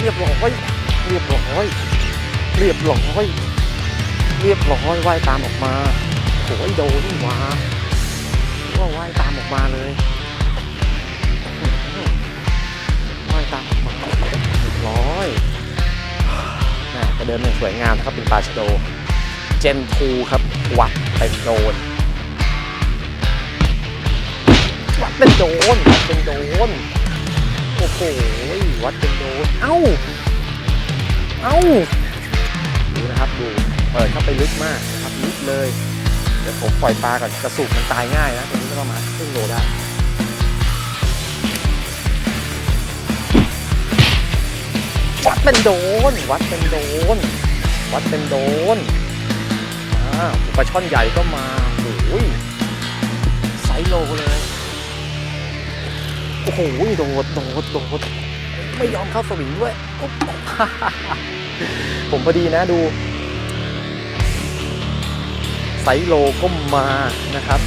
เรียบร้อย เรียบร้อย เรียบร้อย เรียบร้อยว่ายตามออกมาโอ้ยโดนว่าก็ว่ายตามออกมาเลยว่ายตามออกมาเรียบร้อยแหม่กระเดินอย่างสวยงามนะครับเป็นปลาชโดเจนทูครับวัดเป็นโดนวัดเป็นโดนเป็นโดนโอ้โห วัดเป็นโดนเอ้า เอ้า ดูนะครับดู เปิดเข้าไปลึกมากนะครับลึกเลย เดี๋ยวผมปล่อยปลาก่อนกระสุกมันตายง่ายนะตรงนี้ก็ประมาณครึ่งโลได้วัดเป็นโดน วัดเป็นโดน วัดเป็นโดนอ่าปลาช่อนใหญ่ก็มาโอ้ยไซส์โลเลย โอ้โหโดดโดดโดด ไม่ยอมเข้าสวิงด้วย ผมพอดีนะดู ไซโลก็มานะครับ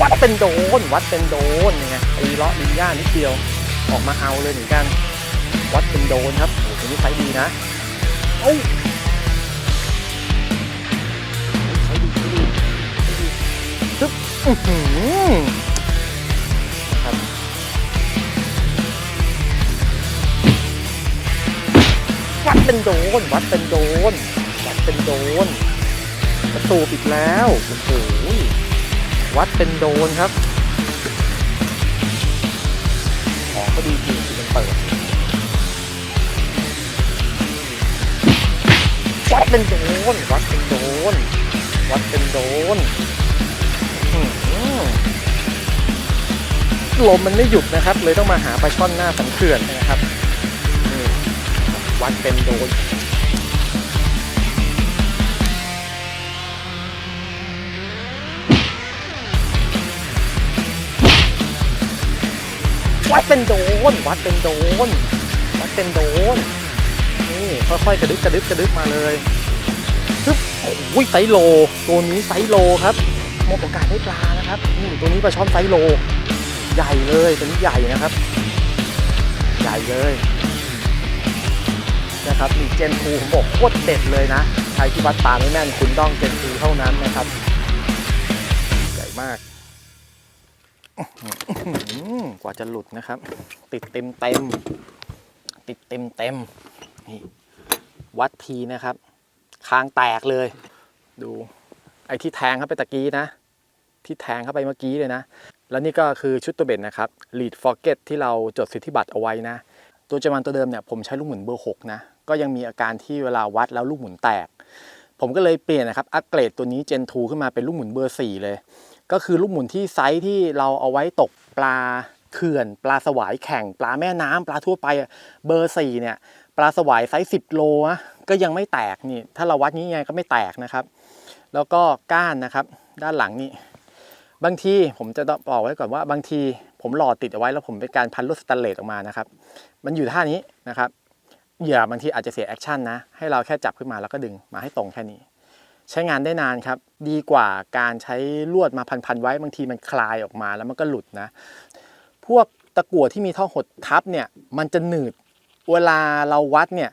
วัดเป็นโดน วัดเป็นโดนยังไงตีเลาะลินย่านิดเดียว ออกมาเอาเลยเหมือนกัน วัดเป็นโดนครับโอ้โหนี้ไซดีนะโอ้ ครับวัดเป็นโดน วัดเป็นโดน วัดเป็นโดน ประตูปิดแล้ว โอ้โห วัดเป็นโดนครับ ของก็ดีจริงที่มันเปิด วัดเป็นโดน วัดเป็นโดน วัดเป็นโดน ลมมันไม่หยุดนะครับ เลยต้องมาหาปลาช่อนหน้าสันเขื่อนนะครับวัดเป็นโดนวัดเป็นโดน วัดเป็นโดน วัดเป็นโดน นี่ค่อยๆกระดึบกระดึบกระดึบมาเลยซึ๊บโอ้ยไซโล ตัวนี้ไซโลครับมอบโอกาสให้ปลานะครับ นี่ตัวนี้ปลาช่อนไซโล ใหญ่เลยตัวนี้ใหญ่นะครับ ใหญ่เลยนะครับมีเจนทูผมบอกโคตรเด็ดเลยนะใครที่วัดปลาไม่แม่นคุณต้องเจนทูเท่านั้นนะครับ ใหญ่มากกว่าจะหลุดนะครับ ติดเต็มเต็มติดเต็มเต็มนี่วัดทีนะครับ คางแตกเลย ดู ไอ้ที่แทงเข้าไปตะกี้นะ ที่แทงเข้าไปเมื่อกี้เลยนะ แล้วนี่ก็คือชุดตัวเบ็ดนะครับ lead forget ที่เราจดสิทธิบัตรเอาไว้นะ ตัวจมันตัวเดิมเนี่ยผมใช้ลูกหมุนเบอร์ 6 นะ ก็ยังมีอาการที่เวลาวัดแล้วลูกหมุนแตก ผมก็เลยเปลี่ยนนะครับ อัปเกรดตัวนี้ Gen 2 ขึ้นมาเป็นลูกหมุนเบอร์ 4 เลย ก็คือลูกหมุนที่ไซส์ที่เราเอาไว้ตกปลาเขื่อน ปลาสวายแข่ง ปลาแม่น้ำปลาทั่วไปเบอร์ 4 เนี่ย ปลาสวายไซส์ 10 โลนะก็ยังไม่แตกนี่ ถ้าเราวัดนี้ยังไงก็ไม่แตกนะครับ แล้วก็ก้านนะครับ ด้านหลังนี่ บางทีผมจะบอกไว้ก่อนว่าบางทีผมหล่อติดเอาไว้แล้วผมเป็นการพันลวดสแตนเลสออกมานะครับ มันอยู่ท่านี้นะครับเหยื่อบางทีอาจจะเสียแอคชั่นนะ ให้เราแค่จับขึ้นมาแล้วก็ดึงมาให้ตรงแค่นี้ ใช้งานได้นานครับ ดีกว่าการใช้ลวดมาพันๆไว้บางทีมันคลายออกมาแล้วมันก็หลุดนะ พวกตะกั่วที่มีท่อหดทับเนี่ยมันจะหนืดเวลาเราวัดเนี่ย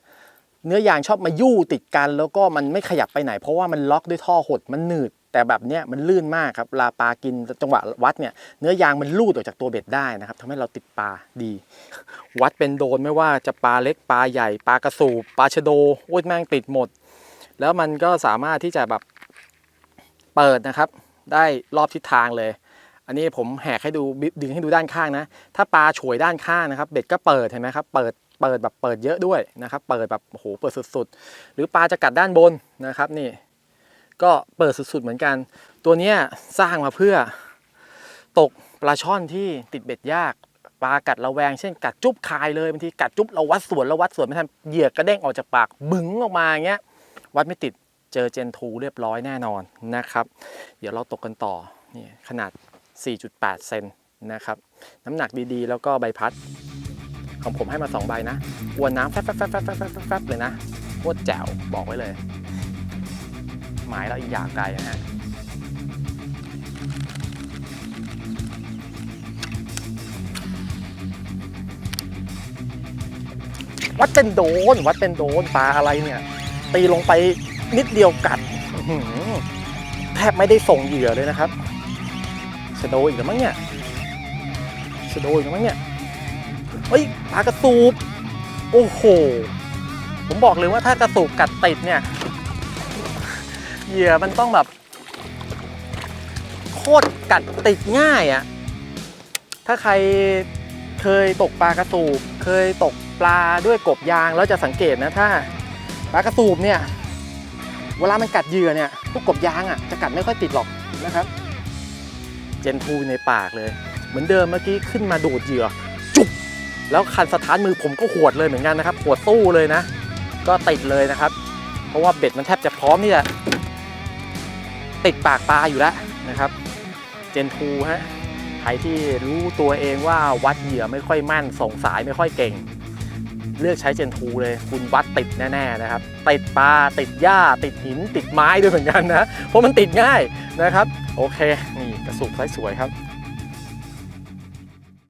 เนื้อยางชอบมายู่ติดกันแล้วก็มันไม่ขยับไปไหน เพราะว่ามันล็อกด้วยท่อหดมันหนืด แต่แบบเนี้ยมันลื่นมากครับลาปลากินจังหวะวัดเนี่ยเนื้อยางมันลูดออกจากตัวเบ็ดได้นะครับทำให้เราติดปลาดี วัดเป็นโดนไม่ว่าจะปลาเล็กปลาใหญ่ปลากระสูบปลาชะโดโอ้ยแม่งติดหมด แล้วมันก็สามารถที่จะแบบเปิดนะครับ ได้รอบทิศทางเลย อันนี้ผมแหกให้ดูดึงให้ดูด้านข้างนะ ถ้าปลาฉวยด้านข้างนะครับ เบ็ดก็เปิดเห็นไหมครับเปิดเปิดแบบเปิดเยอะด้วยนะครับ เปิดแบบโอ้โหเปิดสุดๆ หรือปลาจะกัดด้านบนนะครับนี่ ก็เปิดสุดๆเหมือนกัน ตัวเนี้ยสร้างมาเพื่อตกปลาช่อนที่ติดเบ็ดยากปลากัดระแวงเช่นกัดจุ๊บคายเลยบางทีกัดจุ๊บเราวัดสวนเราวัดสวนไม่ทันเหยื่อกระเด้งออกจากปากบึ้งออกมาอย่างเงี้ยวัดไม่ติดเจอเจนทูเรียบร้อยแน่นอนนะครับ เดี๋ยวเราตกกันต่อนี่ขนาด 4.8 เซนนะครับ น้ำหนักดีๆ แล้วก็ใบพัด ของผมให้มา 2 ใบนะอวนน้ำแฟบแฟบแฟบแฟบแฟบแฟบแฟบเลยนะโคตรแจ๋วบอกไว้เลย หมายเราอีกอย่างไกลนะฮะวัดเป็นโดน วัดเป็นโดนปลาอะไรเนี่ย ตีลงไปนิดเดียวกัดแทบไม่ได้ส่งเหยื่อเลยนะครับชะโดอีกแล้วมั้งเนี่ยชะโดอีกแล้วมั้งเนี่ยเฮ้ยปลากระสูบโอ้โห ผมบอกเลยว่าถ้ากระสูบกัดติดเนี่ย เหยื่อมันต้องแบบ โคตรกัดติดง่ายอะ่ะ ถ้าใครเคยตกปลากระสูบ เคยตกปลาด้วยกบยางแล้วจะสังเกตนะถ้าปลากระสูบเนี่ย เวลามันกัดเหยื่อเนี่ยพวกกบยางอะ่ะจะกัดไม่ค่อยติดหรอกนะครับ เจนทูในปากเลย เหมือนเดิมเมื่อกี้ขึ้นมาดูดเหยื่อ จุบแล้วคันสถานมือผมก็หวดเลยเหมือนกันนะครับหวดสู้เลยนะ ก็ติดเลยนะครับ เพราะว่าเบ็ดมันแทบจะพร้อมที่จะ ติดปากปลาอยู่แล้วนะครับเจนทูฮะใครที่รู้ตัวเองว่าวัดเหยื่อไม่ค่อยมั่นส่งสายไม่ค่อยเก่ง เลือกใช้เจนทูเลย คุณวัดติดแน่ๆนะครับ ติดปลาติดหญ้า ติดหิน ติดไม้ด้วยเหมือนกันนะ เพราะมันติดง่ายนะครับ โอเค นี่กระสุกสวยๆครับ